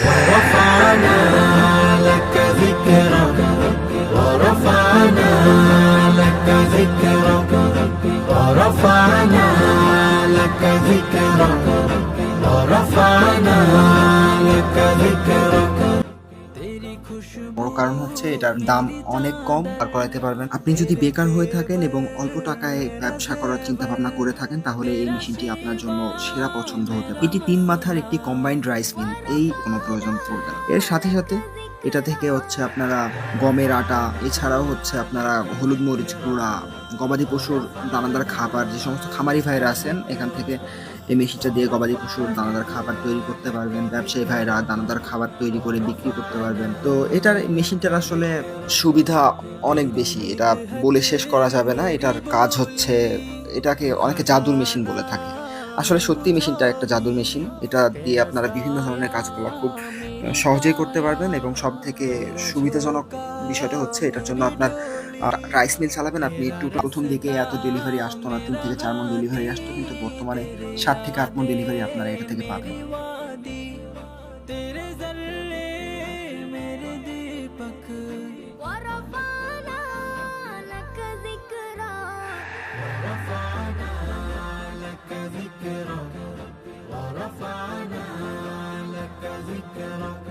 ورفعنا لك ذكرك ورفعنا لك ذكرك ورفعنا لك ذكرك বড় কারণ হচ্ছে এটার দাম অনেক কম, আর করাইতে পারবেন। আপনি যদি বেকার হয়ে থাকেন এবং অল্প টাকায় ব্যবসা করার চিন্তা ভাবনা করে থাকেন, তাহলে এই মেশিনটি আপনার জন্য সেরা পছন্দ হতে পারে। এটি তিন মাথার একটি কম্বাইন্ড রাইস মিল এই কোনো প্রয়োজন পড়বে এর সাথে সাথে এটা থেকে হচ্ছে আপনারা গমের আটা, এছাড়াও হচ্ছে আপনারা হলুদ মরিচ গুঁড়া, গবাদি পশুর দানাদার খাবার, যে সমস্ত খামারি ভাইরা আছেন, এখান থেকে এই মেশিনটা দিয়ে গবাদি পশুর দানাদার খাবার তৈরি করতে পারবেন, ব্যবসায়ী ভাইরা দানাদার খাবার তৈরি করে বিক্রি করতে পারবেন। তো এটার মেশিনটার আসলে সুবিধা অনেক বেশি। এটা বলে শেষ করা যাবে না। এটার কাজ হচ্ছে, এটাকে অনেকে জাদুর মেশিন বলে থাকে। আসলে সত্যি মেশিনটা একটা জাদুর মেশিন। এটা দিয়ে আপনারা বিভিন্ন ধরনের কাজগুলো খুব সহজেই করতে পারবেন এবং সব থেকে সুবিধাজনক বিষয়টা হচ্ছে, এটার জন্য আপনার রাইস মিল চালাবেন। আপনি একটু প্রথম দিকে এত ডেলিভারি আসতো না, তিন থেকে চার মন ডেলিভারি আসতো, কিন্তু বর্তমানে সাত থেকে আট মন ডেলিভারি আপনারা এটা থেকে পাবেন। لك